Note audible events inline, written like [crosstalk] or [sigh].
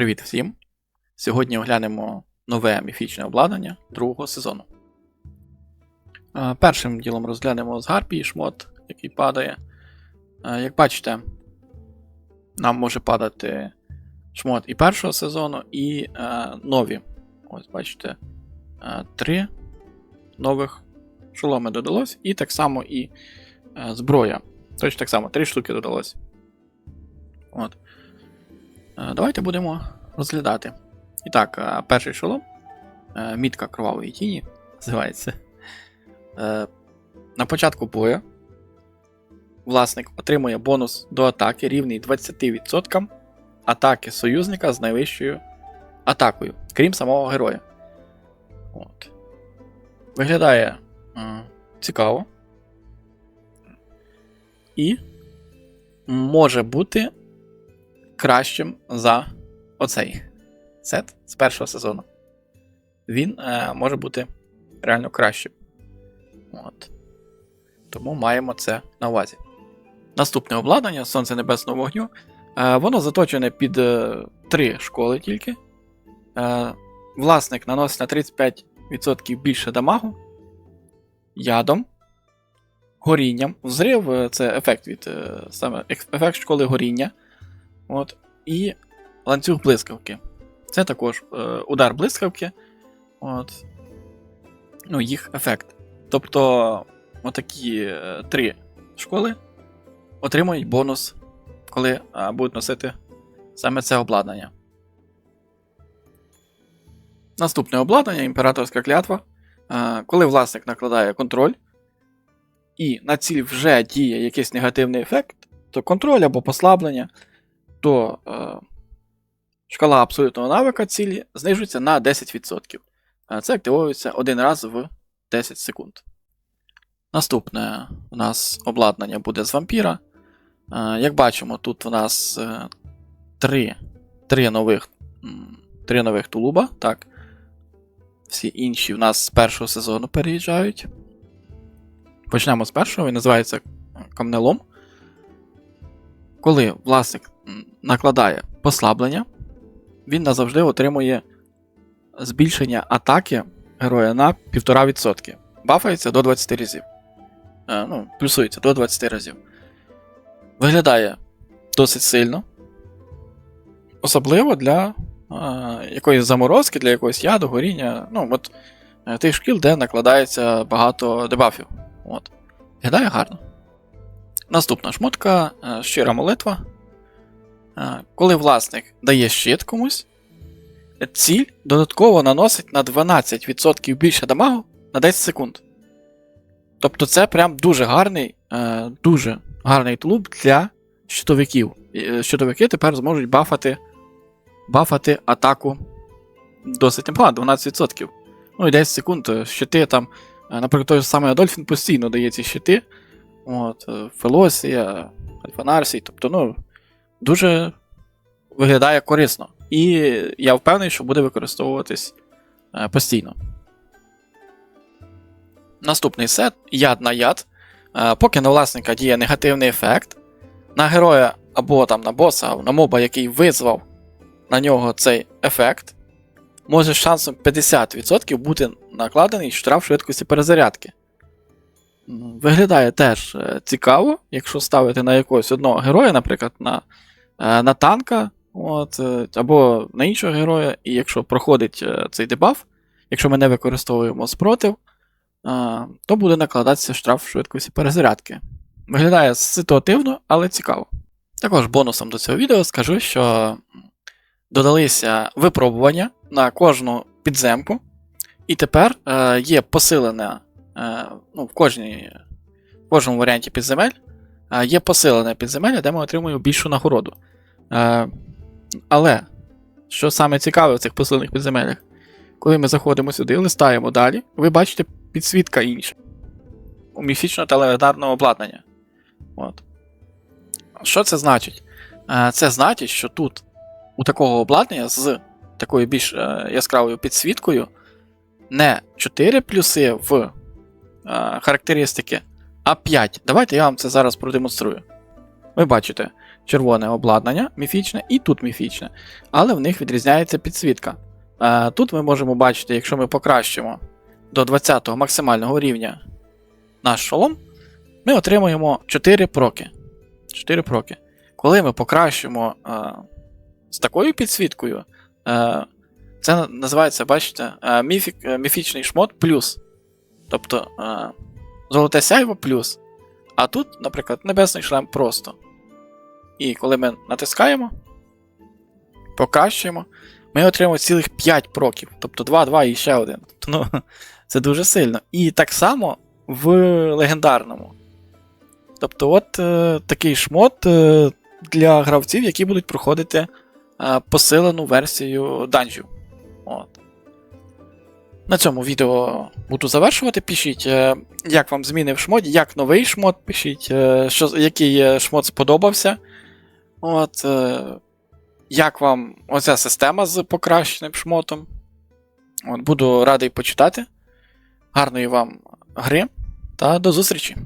Привіт всім! Сьогодні оглянемо нове міфічне обладнання другого сезону. Е, Першим ділом розглянемо з Гарпії шмот, який падає. Е, Як бачите, нам може падати шмот і першого сезону, і е, нові. Ось бачите, три нових шоломи додалось, і так само і зброя. Точно так само, три штуки додалось. От. Е, Давайте будемо розглядати. І так, е, перший шолом. е, Мітка кровавої тіні називається. На початку бою власник отримує бонус до атаки рівний 20% атаки союзника з найвищою атакою, крім самого героя. От. Виглядає цікаво. І може бути кращим за оцей сет з першого сезону. Він е, може бути реально кращим. От. Тому маємо це на увазі. Наступне обладнання Сонце Небесного вогню. Е, воно заточене під е, три школи тільки. Е, власник наносить на 35% більше дамагу, ядом, горінням. Взрив е, це ефект від е, саме ефект школи горіння. От. І ланцюг блискавки. Це також е, удар блискавки. От. Ну, їх ефект. Тобто, отакі е, три школи отримують бонус, коли е, будуть носити саме це обладнання. Наступне обладнання імператорська клятва. Е, коли власник накладає контроль, і на ціль вже діє якийсь негативний ефект, то контроль або послаблення, то е, шкала абсолютного навика цілі знижується на 10%. Е, Це активується один раз в 10 секунд. Наступне у нас обладнання буде з вампіра. Е, Як бачимо, тут у нас е, три, три, нових, три нових тулуба. Так. Всі інші в нас з першого сезону переїжджають. Почнемо з першого, він називається камнелом. Коли власник накладає послаблення, він назавжди отримує збільшення атаки героя на 1,5%. Бафається до 20 разів. Е, ну, плюсується до 20 разів. Виглядає досить сильно. Особливо для е, якоїсь заморозки, для якогось яду, горіння. Ну, от е, тих шкіл, де накладається багато дебафів. От. Виглядає гарно. Наступна шмотка е, щира молитва. Е, Коли власник дає щит комусь, ціль додатково наносить на 12% більше дамагу на 10 секунд. Тобто це прям дуже гарний, е, дуже гарний тулуб для щитовиків. Щитовики тепер зможуть бафати, бафати атаку досить непогано, 12%. Ну і 10 секунд щити там. Наприклад, той же самий Адольфін постійно дає ці щити. От, е, Фелосія, Альфанарсій, тобто, ну, дуже виглядає корисно. І я впевнений, що буде використовуватись е, постійно. Наступний сет яд на яд. Е, Поки на власника діє негативний ефект, на героя або там на боса, або на моба, який визвав на нього цей ефект, може з шансом 50% бути накладений штраф швидкості перезарядки. М, Виглядає теж е, цікаво, якщо ставити на якогось одного героя, наприклад, на, е, на танка, от, е, або на іншого героя, і якщо проходить цей дебаф, якщо ми не використовуємо спротив, то буде накладатися штраф швидкості перезарядки. Виглядає ситуативно, але цікаво. Також бонусом до цього відео скажу, що додалися випробування на кожну підземку, і тепер є посилене е, ну, в, кожній, в кожному варіанті підземель е, є посилене підземелля, де ми отримуємо більшу нагороду. Е, але, що саме цікаве в цих посилених підземеллях, коли ми заходимо сюди, листаємо далі, ви бачите підсвітка інша у міфічного та легендарного обладнання. От. Що це значить? Е, Це значить, що тут у такого обладнання з такою більш е, яскравою підсвіткою не 4 плюси в е, характеристики, а 5. Давайте я вам це зараз продемонструю. Ви бачите, червоне обладнання міфічне і тут міфічне, але в них відрізняється підсвітка. Е, Тут ми можемо бачити, якщо ми покращимо до 20-го максимального рівня наш шолом, ми отримуємо 4 проки. 4 проки. Коли ми покращимо е, з такою підсвіткою, е, це називається, бачите, е, міфік, е, міфічний шмот плюс. Тобто е, золоте сяйво плюс. А тут, наприклад, небесний шлем просто. І коли ми натискаємо, покращуємо, ми отримуємо цілих 5 проків. Тобто 2, 2 і ще один. Тобто, ну, [laughs] це дуже сильно. І так само в легендарному. Тобто, от е, такий шмот е, для гравців, які будуть проходити е, посилену версію данжів. На цьому відео буду завершувати. Пишіть, е, як вам зміни в шмоді, як новий шмот, пишіть, е, що, який е, шмот сподобався. От, як вам оця система з покращеним шмотом. От, буду радий почитати. Гарної вам гри та до зустрічі!